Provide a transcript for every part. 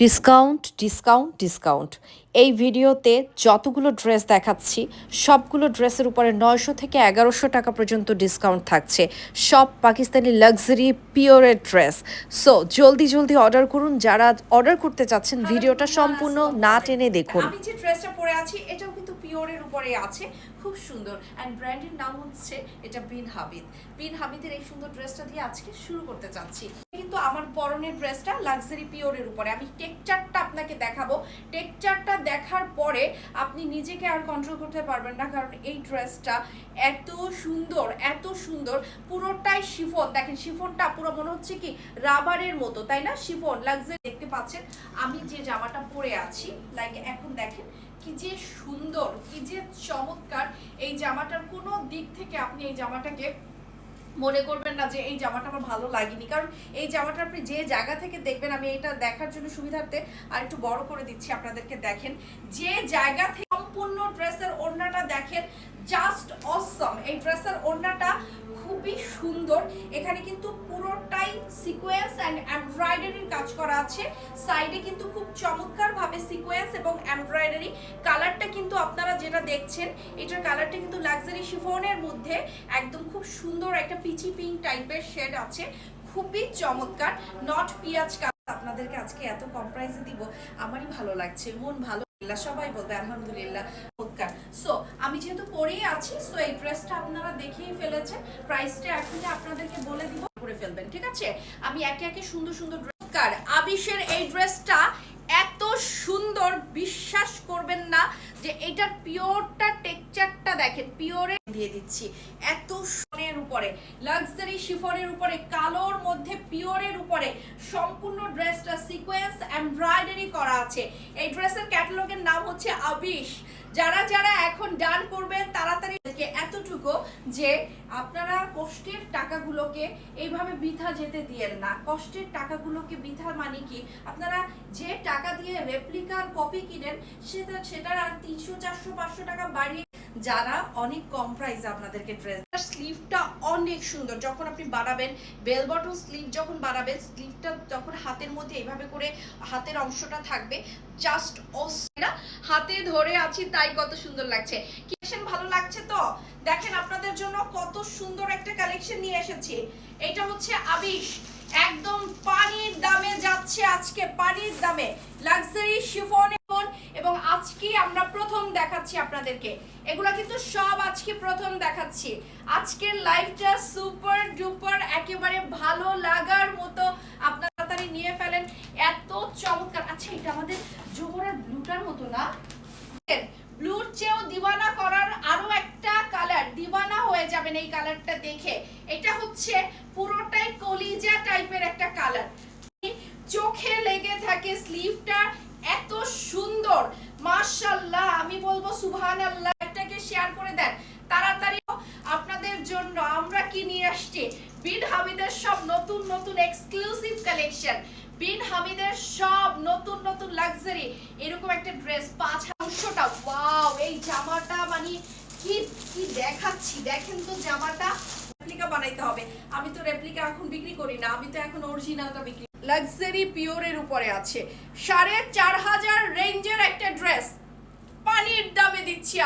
Discount discount discount এই ভিডিওতে যতগুলো ড্রেস দেখাচ্ছি সবগুলো ড্রেসের উপরে নয়শো থেকে এগারোশো টাকা পর্যন্ত ডিসকাউন্ট থাকছে। সব পাকিস্তানি লাক্সারি পিওরের ড্রেস সো জলদি জলদি অর্ডার করুন। যারা অর্ডার করতে চাচ্ছেন ভিডিওটা সম্পূর্ণ না টেনে দেখুন। আমি যে ড্রেসটা পরে আছি এটাও কিন্তু পিওরের উপরে আছে। খুব সুন্দর। অ্যান্ড ব্র্যান্ডের নাম হচ্ছে এটা বিন হাবিদ বিন হাবিদের এই সুন্দর ড্রেসটা দিয়ে আজকে শুরু করতে চাচ্ছি। কিন্তু আমার পরনের ড্রেসটা লাক্সারি পিওরের উপরে। আমি টেকচারটা আপনাকে দেখাবো। টেকচারটা দেখার পরে আপনি নিজেকে আর কন্ট্রোল করতে পারবেন না। কারণ এই ড্রেসটা এত সুন্দর এত সুন্দর। পুরোটাই শিফন দেখেন শিফনটা পুরো মনে হচ্ছে কি রাবারের মতো, তাই না? শিফন লাক্সারি দেখতে পাচ্ছেন, আমি যে জামাটা পরে আছি লাইক এখন দেখেন, কি যে সুন্দর, কি যে চমৎকার। এই জামাটার কোনো দিক থেকে আপনি এই জামাটাকে মনে করবেন না যে এই জামাটা আমার ভালো লাগেনি। কারণ এই জামাটা আপনি যে জায়গা থেকে দেখবেন, আমি এটা দেখার জন্য সুবিধার্থে আর একটু বড় করে দিচ্ছি আপনাদেরকে দেখেন। যে জায়গা থেকে সম্পূর্ণ ড্রেসের ওড়নাটা দেখেন জাস্ট অসম এই ড্রেসের ওড়নাটা খুবই সুন্দর। এখানে কিন্তু পুরোটাই সিকোয়েন্স অ্যান্ড এমব্রয়ডারির কাজ করা আছে। সাইডে কিন্তু খুব চমৎকার ভাবে সিকোয়েন্স এবং এমব্রয়ডারি কালারটা কিন্তু আপনারা যেটা দেখছেন, এটার কালারটা কিন্তু লাক্সারি শিফনের মধ্যে। একদম খুব সুন্দর একটা পিচি পিঙ্ক টাইপের শেড আছে। খুবই চমৎকার। নট পিঁয়াজ আপনাদেরকে আজকে এত কম প্রাইসে দিব। আমারই ভালো লাগছে। মন ভালো সবাই বলবে আলহামদুলিল্লাহ চমৎকার সো আমি যেহেতু পরেই আছি সো এই ড্রেসটা আপনারা দেখেই ফেলেছেন। প্রাইসটা এখন আপনাদেরকে বলে দিব, করে ফেলবেন, ঠিক আছে? আমি একে একে সুন্দর সুন্দর ড্রেসকার আবিশের এই ড্রেসটা এত সুন্দর, বিশ্বাস করবেন না যে এটার পিওরটা টেকচারটা দেখেন পিওরে দিয়ে দিচ্ছি। এত সোনের উপরে লাক্সারি শিফনের উপরে, কালোর মধ্যে, পিওরের উপরে সম্পূর্ণ ড্রেসটা সিকোয়েন্স এমব্রয়ডারি করা আছে। এই ড্রেসের ক্যাটালগের নাম হচ্ছে আবিশ। যারা যারা এখন ডান করবেন, তাড়াতাড়ি থেকে এতটুকু যে আপনারা কষ্টের টাকাগুলোকে এইভাবে বৃথা যেতে দিয়েন না। কষ্টের টাকাগুলোকে বৃথা মানে কি? আপনারা যে টাকা দিয়ে রেপ্লিকার কপি কিনেন, সেটা, সেটার আর তিনশো, চারশো, পাঁচশো টাকা বাড়িয়ে যারা অনেক কম প্রাইসে আপনাদেরকে ড্রেস স্লিভটা অনেক সুন্দর। যখন আপনি বাড়াবেন বেল বটন স্লিভ যখন বাড়াবেন স্লিভটা যখন হাতের মধ্যে এইভাবে করে হাতের অংশটা থাকবে। জাস্ট না হাতে ধরে আছি, তাই কত সুন্দর লাগছে। কালেকশন ভালো লাগছে তো? দেখেন আপনাদের জন্য কত সুন্দর একটা কালেকশন নিয়ে এসেছি। এটা হচ্ছে আবিশ। একদম পানির দামে যাচ্ছে আজকে, পানির দামে। লাক্সারি শিফন এবং আজকে আমরা প্রথম দেখাচ্ছি আপনাদেরকে। এগুলা কিন্তু সব আজকে প্রথম দেখাচ্ছি। আজকের লাইভটা সুপার ডুপার একেবারে ভালো লাগার মতো আপনারা তাড়াতাড়ি নিয়ে ফেলেন। এত চমৎকার। আচ্ছা এটা আমাদের জোহরার ব্লুটার মতো না? চেয়েও দিওয়ানা করার আরও একটা কালার দিওয়ানা হয়ে যাবেন এই কালারটা দেখে। এটা হচ্ছে পুরোটাই কলিজা টাইপের একটা কালার চোখে লেগে থাকে স্লিভটা এত সুন্দর। মাশাল্লাহ আমি বলব সুবহান আল্লাহ এটাকে শেয়ার করে দেন। তাড়াতাড়ি আপনাদের জন্য আমরা কি নিয়ে আসছি? বিন হামিদের সব নতুন নতুন এক্সক্লুসিভ কালেকশন বিন হামিদের সব নতুন নতুন লাক্সারি এরকম একটা ড্রেস পাঁচ অংশটা ওয়াও এই জামাটা মানে কি কি দেখাচ্ছি দেখেন তো জামাটা রেপ্লিকা বানাইতে হবে। আমি তো রেপ্লিকা এখন বিক্রি করি না, আমি তো এখন অরিজিনালটা বিক্রি লাক্সারি পিওরের উপরে আছে। সাড়ে চার হাজার রেঞ্জের একটা ড্রেস পানির দামে দিচ্ছি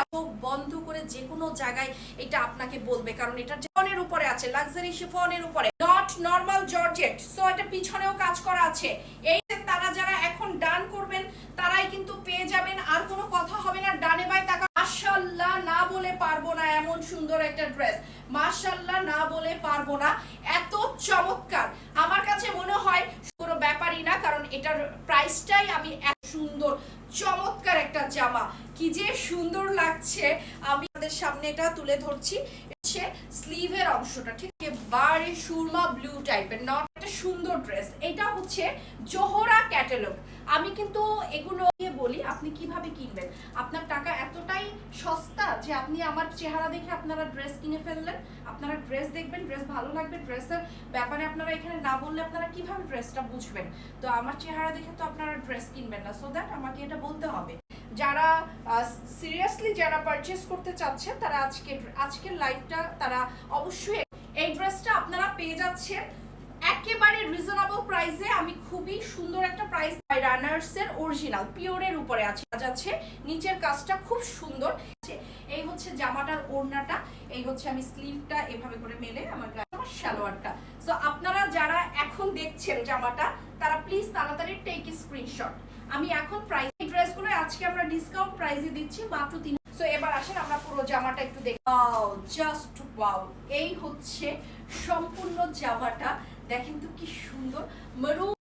বন্ধ করে যে কোনো জায়গায় এটা আপনাকে বলবে, কারণ এটা শিফনের উপরে আছে লাক্সারি শিফনের উপরে। নট নর্মাল জর্জেট সো এটা পিছনেও কাজ করা আছে। এই তারা যারা এখন ডান করবেন, তারাই কিন্তু পেয়ে যাবেন। আর কোনো কথা হবে না ডানে বাই টাকা মাশাআল্লাহ না বলে পারব না এমন সুন্দর একটা ড্রেস মাশাআল্লাহ, না বলে পারব না। এত চমৎকার। আমার কাছে মনে হয় কোনো ব্যাপারই না, কারণ এটার প্রাইসটাই আমি এত সুন্দর, চমৎকার একটা জামা। কি যে সুন্দর লাগছে। আমি আপনাদের সামনে এটা তুলে ধরছি। হচ্ছে স্লিভের অংশটা, ঠিক? বারে সুরমা ব্লু টাইপের নট একটা সুন্দর ড্রেস এটা হচ্ছে জোহরা ক্যাটালগ আমি কিন্তু এগুলো নিয়ে বলি, আপনি কীভাবে কিনবেন? আপনার টাকা সস্তা যে আপনি আমার চেহারা দেখে আপনারা ড্রেস কিনে ফেললেন, আপনারা ড্রেস দেখবেন ড্রেস ভালো লাগবে ড্রেসের ব্যাপারে আপনারা এখানে না বললে আপনারা কীভাবে ড্রেসটা বুঝবেন? তো আমার চেহারা দেখে তো আপনারা ড্রেস কিনবেন না। সো দ্যাট আমাকে এটা বলতে হবে। যারা সিরিয়াসলি যারা পারচেস করতে চাচ্ছে, তারা আজকে, আজকের লাইফটা তারা অবশ্যই এই ড্রেসটা আপনারা পেয়ে যাচ্ছেন। একেবারে রিজনেবল প্রাইসে আমি খুবই সুন্দর একটা প্রাইস রানার্স এর অরিজিনাল পিওরের উপরে আছে আছে নিচের কাজটা খুব সুন্দর। হচ্ছে জামাটার ওড়নাটা, এই হচ্ছে আমি স্লিভটা এভাবে করে মেলে আমার আমার সালোয়ারটা। সো আপনারা যারা এখন দেখছেন জামাটা, তারা প্লিজ তাড়াতাড়ি টেক স্ক্রিনশট আমি এখন প্রাইস এই ড্রেসগুলো আজকে আমরা ডিসকাউন্ট প্রাইসে দিচ্ছি মাত্র তিন সো এবার আসেন আমরা পুরো জামাটা একটু দেখি। ওয়াও জাস্ট ওয়াও এই হচ্ছে সম্পূর্ণ জামাটা। দেখেন তো কি সুন্দর। মেরুন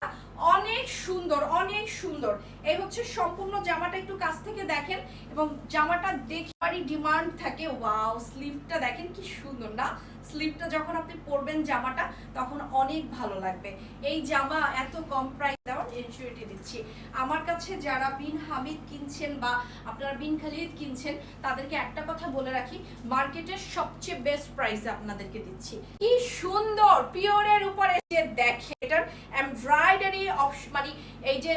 অনেক সুন্দর অনেক সুন্দর। এই হচ্ছে সম্পূর্ণ জামাটা একটু কাছ থেকে দেখেন এবং জামাটা দেখে দেখবারই ডিমান্ড থাকে। ওয়াও, স্লিভটা দেখেন কি সুন্দর, না? স্লিভটা যখন আপনি পরবেন জামাটা, তখন অনেক ভালো লাগবে। এই জামা এত কম প্রাইস দেওয়ার দিচ্ছি। আমার কাছে যারা বিন হামিদ কিনছেন বা আপনারা বিন খালিদ কিনছেন, তাদেরকে একটা কথা বলে রাখি, মার্কেটের সবচেয়ে বেস্ট প্রাইস আপনাদেরকে দিচ্ছি। কি সুন্দর, পিওরের উপরে যে দেখে। এটার এমব্রয়ডারি অপশন মানে এই যে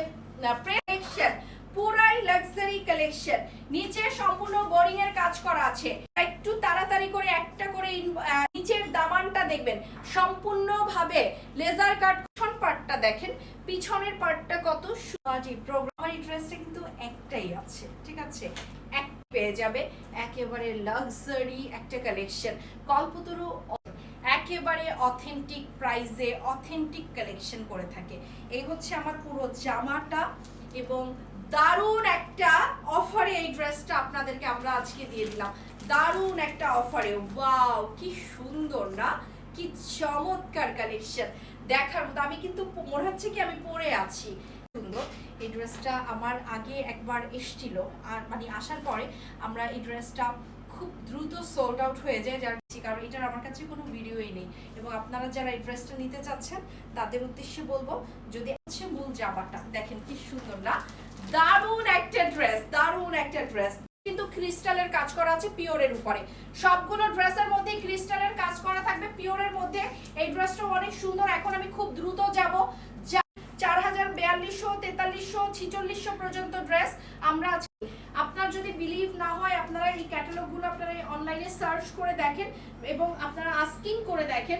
পুরাই লাক্সারি কালেকশন নিচে সম্পূর্ণ বোরিং এর কাজ করা আছে। একটু তাড়াতাড়ি করে একটা করে নিচের দামানটা দেখবেন। সম্পূর্ণভাবে লেজার কাট পার্টটা দেখেন। পিছনের পার্টটা কত সুজি প্রোগ্রামার এই ড্রেসটা কিন্তু একটাই আছে, ঠিক আছে? এক পেয়ে যাবে। একেবারে লাক্সারি একটা কালেকশন কল্পতরু একেবারে অথেন্টিক প্রাইসে অথেন্টিক কালেকশন করে থাকে। এই হচ্ছে আমার পুরো জামাটা এবং দারুণ একটা অফারে এই ড্রেসটা আপনাদেরকে আমরা আজকে দিয়ে দিলাম। দারুণ একটা অফারে ওয়াও কি সুন্দর না? কি চমৎকার কালেকশন দেখার মতো। আমি কিন্তু মনে হচ্ছে কি আমি পরে আছি। সুন্দর। এই ড্রেসটা আমার আগে একবার এসছিল। আর মানে আসার পরে আমরা এই ড্রেসটা খুব দ্রুত সোল্ড আউট হয়ে যায় যার কারণ এটার আমার কাছে কোনো ভিডিওই নেই। এবং আপনারা যারা ড্রেসটা নিতে চাচ্ছেন, তাদের উদ্দেশ্যে বলব, যদি আছে মূল জামাটা, দেখেন কি সুন্দর না? দারুণ একটা ড্রেস দারুণ একটা ড্রেস কিন্তু ক্রিস্টালের কাজ করা আছে পিওরের উপরে। সবগুলো ড্রেসের মধ্যে ক্রিস্টালের কাজ করা থাকবে পিওরের মধ্যে। এই ড্রেসটা অনেক সুন্দর, এখন আমি খুব দ্রুত যাব। চার হাজার বিয়াল্লিশশো তেতাল্লিশশো ছিচল্লিশশো পর্যন্ত ড্রেস আমরা আজকে আপনার যদি বিলিভ না হয়, আপনারা এই ক্যাটালগুলো আপনারা অনলাইনে সার্চ করে দেখেন এবং আপনারা আস্কিং করে দেখেন।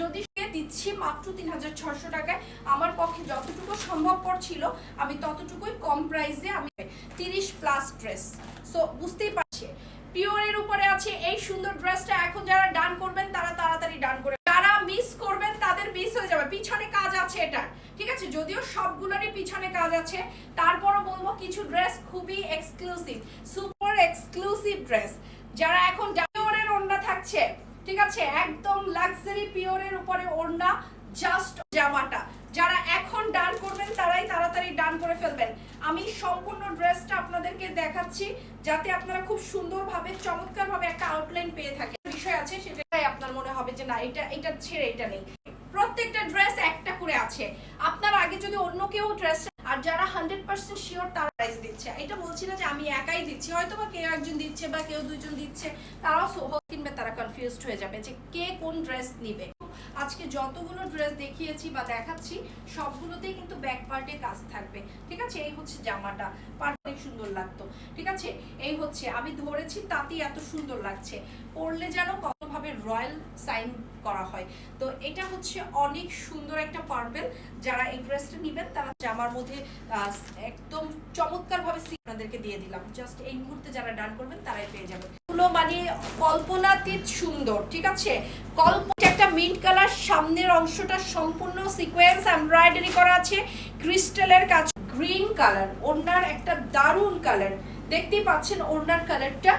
যদি দিচ্ছি মাত্র তিন হাজার ছশো টাকায়, আমার পক্ষে যতটুকু সম্ভবপর ছিল, আমি ততটুকুই কম প্রাইসে আমি তিরিশ প্লাস ড্রেস সো, বুঝতেই পারছি। পিওরের উপরে আছে এই সুন্দর ড্রেসটা এখন যারা ডান করবেন তারা তাড়াতাড়ি ডান করে যারা মিস করবেন তাদের মিস হয়ে যাবে পিছনে কাজ আছে এটা ঠিক আছে, যদিও সবগুলোরই পিছনে কাজ আছে। তারপরও বলব কিছু ড্রেস খুবই এক্সক্লুসিভ সুপার এক্সক্লুসিভ ড্রেস যারা এখন পিওরের ওড়না থাকছে, ঠিক আছে? একদম লাক্সারি পিওরের উপরে ওড়না জাস্ট জামাটা। যারা এখন ডান করবেন, তারাই তাড়াতাড়ি ডান করে ফেলবেন। আমি সম্পূর্ণ ড্রেসটা আপনাদেরকে দেখাচ্ছি, যাতে আপনারা খুব সুন্দরভাবে, চমৎকারভাবে একটা আউটলাইন পেয়ে থাকেন। বিষয় আছে সেটাই আপনার মনে হবে যে না, এটা এটা ছেড়ে এটা নেই। প্রত্যেকটা ড্রেস একটা করে আছে। আপনার আগে যদি অন্য কেউ ড্রেস আর যারা হান্ড্রেড পার্সেন্ট শিওর তারা প্রাইস দিচ্ছে। এটা বলছি না যে আমি একাই দিচ্ছি। হয়তো বা কেউ একজন দিচ্ছে বা কেউ দুজন দিচ্ছে, তারাও কিনবে, তারা কনফিউজড হয়ে যাবে যে কে কোন ড্রেস নিবে। আজকে যতগুলো ড্রেস দেখিয়েছি বা দেখাচ্ছি, সবগুলোতেই কিন্তু ব্যাক পার্টে কাজ থাকবে। ঠিক আছে? এই হচ্ছে জামাটা। পার্ট অনেক সুন্দর লাগতো। ঠিক আছে? এই হচ্ছে। আমি ধরেছি তাতেই এত সুন্দর লাগছে। পরলে যেন কতভাবে রয়্যাল সাইন করা হয়। তো এটা হচ্ছে অনেক সুন্দর একটা পার্পেল যারা এই ড্রেসটা নেবেন, তারা জামার মধ্যে একদম চমৎকারভাবে আপনাদেরকে দিয়ে দিলাম। জাস্ট এই মুহূর্তে যারা ডান করবেন, তারাই পেয়ে যাবেন। মানে কল্পনাতীত সুন্দর। ঠিক আছে? কল্প একটা মিন্ট কালার সামনের অংশটা সম্পূর্ণ সিকোয়েন্স এমব্রয়ডারি করা আছে ক্রিস্টালের কাজ গ্রিন কালার ওড়নার একটা দারুণ কালার দেখতেই পাচ্ছেন ওড়নার কালারটা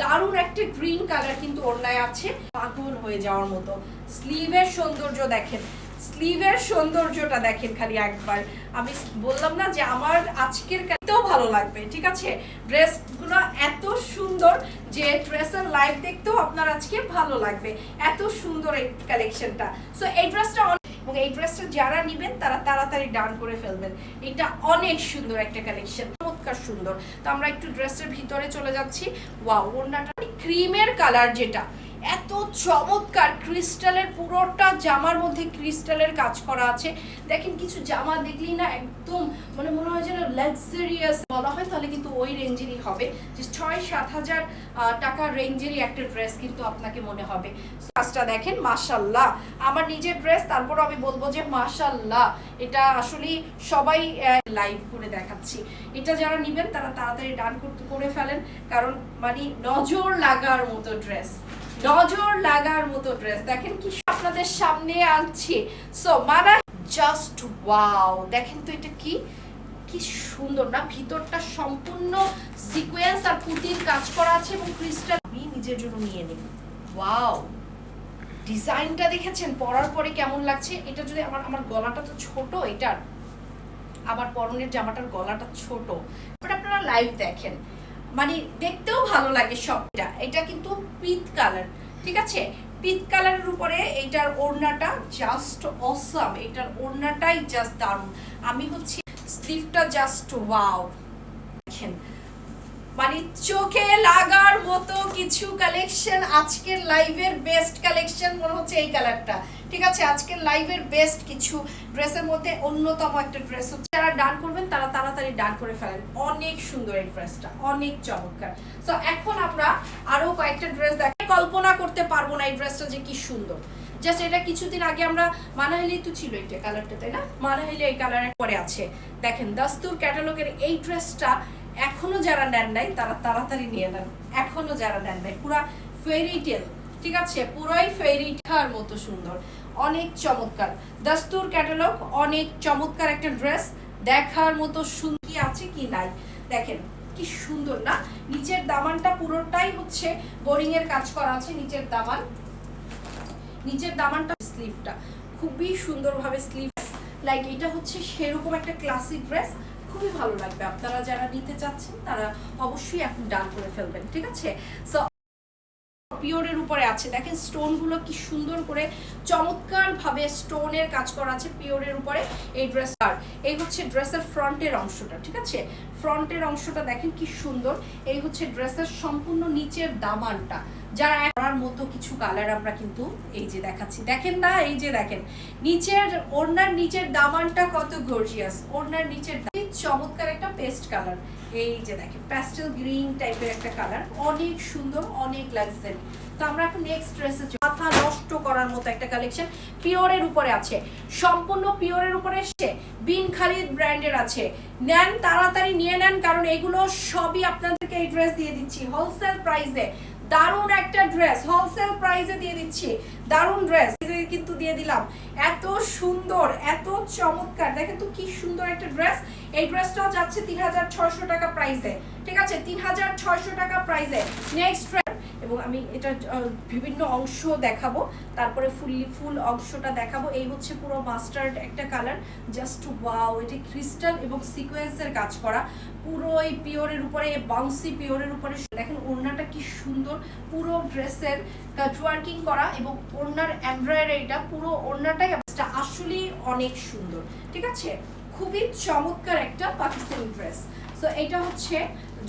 দারুণ একটা গ্রিন কালার কিন্তু ওড়নায় আছে পাগল হয়ে যাওয়ার মতো। স্লিভের সৌন্দর্য দেখেন, স্লিভের সৌন্দর্যটা দেখেন খালি একবার। আমি বললাম না যে আমার আজকের এতেও ভালো লাগবে, ঠিক আছে? ড্রেসগুলো এত সুন্দর যে ড্রেসের লাইভ দেখতেও আপনার আজকে ভালো লাগবে, এত সুন্দর এই কালেকশনটা সো এই ড্রেসটা এবং এই ড্রেসটা যারা নেবেন, তারা তাড়াতাড়ি ডান করে ফেলবেন। এটা অনেক সুন্দর একটা কালেকশন চমৎকার সুন্দর। তো আমরা একটু ড্রেসের ভিতরে চলে যাচ্ছি। ওয়া ওড়নাটা ক্রিমের কালার যেটা। এত চমৎকার ক্রিস্টালের, পুরোটা জামার মধ্যে ক্রিস্টালের কাজ করা আছে। দেখেন, কিছু জামা দেখলেই না একদম মানে মনে হয় যেন লাক্সারিয়াস বলা হয় তাহলে কিন্তু ওই রেঞ্জেরই হবে। যে ছয়, সাত হাজার টাকার রেঞ্জেরই একটা ড্রেস কিন্তু আপনাকে মনে হবে। কাজটা দেখেন মাশাল্লাহ আমার নিজের ড্রেস তারপর আমি বলব যে মাশাল্লাহ এটা আসলে সবাই লাইভ করে দেখাচ্ছি। এটা যারা নেবেন, তারা তাড়াতাড়ি ডান করে ফেলেন। কারণ মানে নজর লাগার মতো ড্রেস নজর লাগার মতো ড্রেস দেখেন কি আপনাদের সামনে আনছি। সো মানা জাস্ট ওয়াও দেখেন তো এটা কি কি সুন্দর না? ভিতরটা সম্পূর্ণ সিকোয়েন্স আর পুঁতির কাজ করা আছে এবং ক্রিস্টাল আমি নিজের জন্য নিয়ে নিই। ওয়াও ডিজাইনটা দেখেছেন? পরার পরে কেমন লাগছে? এটা যদি আমার আমার গলাটা তো ছোট এটার। আমার পরনের জামাটার গলাটা ছোট। বাট আপনারা লাইভ দেখেন। মানে দেখতেও ভালো লাগে সবটা। এটা কিন্তু পিত কালার, ঠিক আছে? পিত কালারের উপরে এইটার ওড়নাটা জাস্ট অসাম এটার ওড়নাটাই জাস্ট দারুণ। আমি হচ্ছে স্লিভটা জাস্ট ওয়াও দেখেন মানে চোখে লাগার মতো কিছু কালেকশন আজকের লাইভের বেস্ট কালেকশন মনে হচ্ছে এই কালারটা ঠিক আছে? আজকের লাইভের বেস্ট কিছু ড্রেসের মধ্যে অন্যতম একটা ড্রেস হচ্ছে। যারা ডান করবেন, তারা তাড়াতাড়ি ডান করে ফেলেন। অনেক সুন্দর এই ড্রেসটা অনেক চমৎকার। সো এখন আমরা আরও কয়েকটা ড্রেস দেখে কল্পনা করতে পারব না এই ড্রেসটা যে কি সুন্দর। জাস্ট এটা কিছুদিন আগে আমরা মানাহালি তো ছিল এটা কালারটা তাই না? মানাহালি এই কালারের পরে আছে। দেখেন, দাস্তুর ক্যাটালগের এই ড্রেসটা এখনও যারা নেন নাই, তারা তাড়াতাড়ি নিয়ে নেন। এখনও যারা নেন নাই, পুরা ফেরি টেল ঠিক আছে? পুরোই ফেরি মতো সুন্দর, অনেক চমৎকার। দাস্তুর ক্যাটালগ অনেক চমৎকার একটা ড্রেস দেখার মতো সুন্দর আছে কি নাই? দেখেন, কি সুন্দর, না? নিচের দামানটা পুরোটাই হচ্ছে বোরিং এর কাজ করা আছে, নিচের দামান। নিচের দামানটা স্লিভটা খুবই সুন্দরভাবে স্লিভ লাইক এটা হচ্ছে সেরকম একটা ক্লাসিক ড্রেস খুবই ভালো লাগবে। আপনারা যারা নিতে চাচ্ছেন, তারা অবশ্যই এখন ডান করে ফেলবেন, ঠিক আছে? সো পিওরের উপরে আছে। দেখেন, স্টোনগুলো কি সুন্দর করে চমৎকার ভাবে স্টোনের কাজ করা আছে পিওরের উপরে। এই ড্রেস আর এই হচ্ছে ড্রেসের ফ্রন্টের অংশটা, ঠিক আছে? ফ্রন্টের অংশটা দেখেন কি সুন্দর। এই হচ্ছে ড্রেসের সম্পূর্ণ নিচের দামানটা। যারা করার মতো কিছু কালার আমরা কিন্তু এই যে দেখাচ্ছি। দেখেন না, এই যে দেখেন, নিচের, ওড়নার নিচের দামানটা কত গর্জিয়াস ওড়নার নিচের চমৎকার একটা পেস্ট কালার এই যে দেখেন প্যাস্টেল গ্রিন টাইপের একটা কালার অনেক সুন্দর, অনেক লাক্সারি তো আমরা এখন নেক্সট ড্রেসে মাথা নষ্ট করার মতো একটা কালেকশন পিওরের উপরে আছে। সম্পূর্ণ পিওরের উপরে এসে বিন খালিদ ব্র্যান্ডের আছে। নেন, তাড়াতাড়ি নিয়ে নেন, কারণ এগুলো সবই আপনাদেরকে এই ড্রেস দিয়ে দিচ্ছি। হোলসেল প্রাইসে দারুণ একটা ড্রেস হোলসেল প্রাইসে দিয়ে দিচ্ছি। দারুণ ড্রেস কিন্তু দিয়ে দিলাম। এত সুন্দর, এত চমৎকার। দেখেন তো কি সুন্দর একটা ড্রেস এই ড্রেসটাও যাচ্ছে তিন হাজার ছয়শো টাকা প্রাইসে ঠিক আছে? তিন হাজার ছয়শো টাকা প্রাইসে নেক্সট এবং আমি এটা বিভিন্ন অংশ দেখাবো। তারপরে ফুললি ফুল অংশটা দেখাবো। এই হচ্ছে পুরো মাস্টার্ড একটা কালার জাস্ট ওয়াও এটি ক্রিস্টাল এবং সিকোয়েন্সের কাজ করা। পুরো এই পিওরের উপরে বাউন্সি পিওরের উপরে দেখেন, ওড়নাটা কি সুন্দর। পুরো ড্রেসের কাটওয়ার্কিং করা এবং ওড়নার এমব্রয়ডারিটা পুরো ওড়নাটাই আসলেই অনেক সুন্দর। ঠিক আছে? খুবই চমৎকার একটা পাকিস্তানি ড্রেস সো এটা হচ্ছে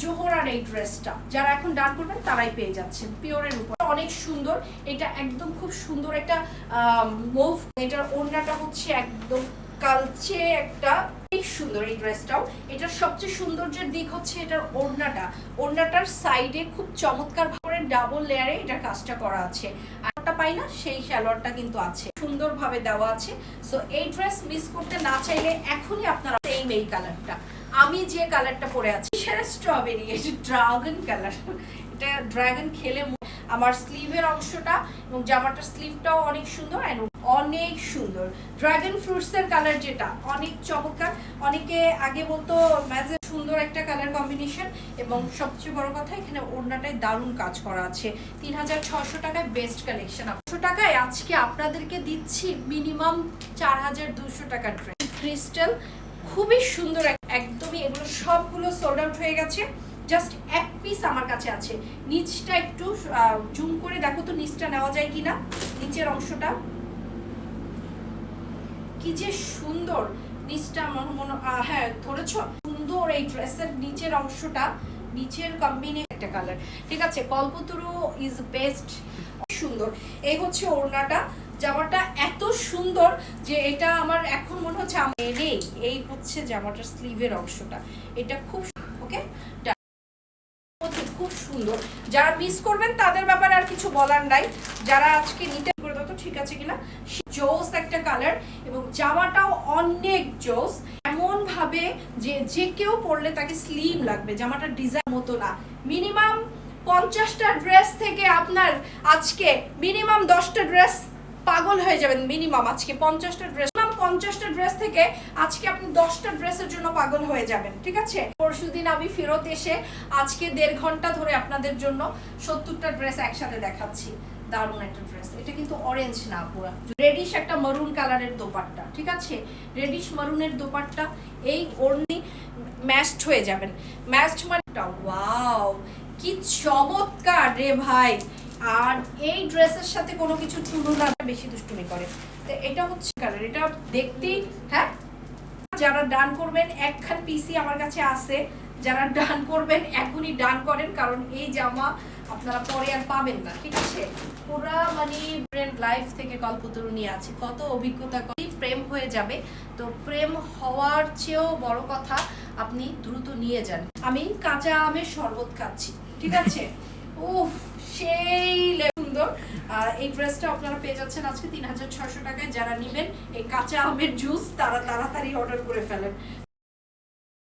জোহরার এই ড্রেসটা যারা এখন ডান করবেন, তারাই পেয়ে যাচ্ছেন পিওরের উপর। অনেক সুন্দর। এটা একদম খুব সুন্দর একটা মুভ এটার ওড়নাটা হচ্ছে একদম কালচে একটা অনেক সুন্দর এই ড্রেসটাও। এটার সবচেয়ে সৌন্দর্যের দিক হচ্ছে এটার ওড়নাটা। ওড়নাটার সাইডে খুব চমৎকার ভাবে ডাবল লেয়ারে কাজটা করা আছে। পাই না, সেই কিন্তু আছে। সুন্দরভাবে দেওয়া আছে। সো এই ড্রেস মিস করতে না চাইলে এখনই আপনারা এই কালারটা আমি যে কালারটা পরে আছি সেটা স্ট্রবেরি এটা ড্রাগন কালার এটা ড্রাগন খেলে আমার স্লিভের অংশটা এবং জামাটার স্লিভটাও অনেক সুন্দর and অনেক সুন্দর। ড্রাগন ফ্রুটসের কালার যেটা, অনেক চমৎকার। অনেকে আগে বলতো ম্যাজে সুন্দর একটা কালার কম্বিনেশন এবং সবচেয়ে বড় কথা, এখানে ওড়নাটায় দারুণ কাজ করা আছে। তিন হাজার ছশো টাকায় বেস্ট কালেকশন ছশো টাকায় আজকে আপনাদেরকে দিচ্ছি মিনিমাম চার হাজার দুশো টাকার ড্রেস ক্রিস্টাল খুবই সুন্দর, এক- একদমই এগুলো সবগুলো সোল্ড আউট হয়ে গেছে। জাস্ট এক পিস আমার কাছে আছে। নিচটা একটু জুম করে দেখো তো নিচটা নেওয়া যায় কিনা, নিচের অংশটা। কি যে সুন্দর। নিচটা মনে মনে হ্যাঁ ধরেছো? সুন্দর এই ড্রেসের নিচের অংশটা, নিচের কম্বিনে একটা কালার ঠিক আছে, কল্পতরু ইজ বেস্ট সুন্দর। এই হচ্ছে ওড়নাটা। জামাটা এত সুন্দর যে এটা আমার এখন মনে হচ্ছে এই হচ্ছে জামাটার স্লিভের অংশটা। এটা খুব ওকে সুন্দর। যারা মিস করবেন, তাদের ব্যাপারে আর কিছু বলার নাই। যারা আজকে নিতে করে দাও ঠিক আছে কিনা? জোস একটা কালার এবং জামাটাও অনেক জোস। এমন ভাবে যে যে কেউ পরলে তাকে স্লিম লাগবে জামাটা ডিজাইন মতো না। মিনিমাম পঞ্চাশটা ড্রেস থেকে আপনার আজকে মিনিমাম দশটা ড্রেস পাগল হয়ে যাবেন মিনিমাম আজকে পঞ্চাশটা ড্রেস পঞ্চাশটা ড্রেস থেকে আজকে আপনি দশটা ড্রেসের জন্য পাগল হয়ে যাবেন, ঠিক আছে? পরশুদিন আমি ফেরত এসে আজকে দেড় ঘণ্টা ধরে আপনাদের জন্য সত্তরটা ড্রেস একসাথে দেখাচ্ছি। দারুণ একটা ড্রেস এটা কিন্তু অরেঞ্জ না পুরো। রেডিশ একটা মারুন কালারের দোপাট্টা, ঠিক আছে? রেডিশ মারুনের দোপাট্টা, এই ওড়নি ম্যাচড হয়ে যাবেন। ম্যাচড মানে ওয়াও কি চমৎকার রে ভাই! আর এই ড্রেসের সাথে কোনো কিছু তুলনা বেশি দুষ্টুমি করে। এটা হচ্ছে কালার, এটা দেখতেই হ্যাঁ? যারা ডান করবেন, একখান পিসি আমার কাছে আছে, যারা ডান করবেন, এখনই ডান করেন, কারণ এই জামা আপনারা পরে আর পাবেন না, ঠিক আছে? পুরা মানে লাইফ থেকে আছে, কত অভিজ্ঞতা প্রেম হয়ে যাবে। তো প্রেম হওয়ার চেয়েও বড় কথা, আপনি দ্রুত নিয়ে যান। আমি কাঁচা আমের শরবত খাচ্ছি, ঠিক আছে? উফ, সেই সুন্দর। এই ড্রেসটা আপনারা পেয়ে যাচ্ছেন আজকে তিন হাজার ছশো টাকায়। যারা নেবেন এই কাঁচা আমের জুস তারা তাড়াতাড়ি অর্ডার করে ফেলেন।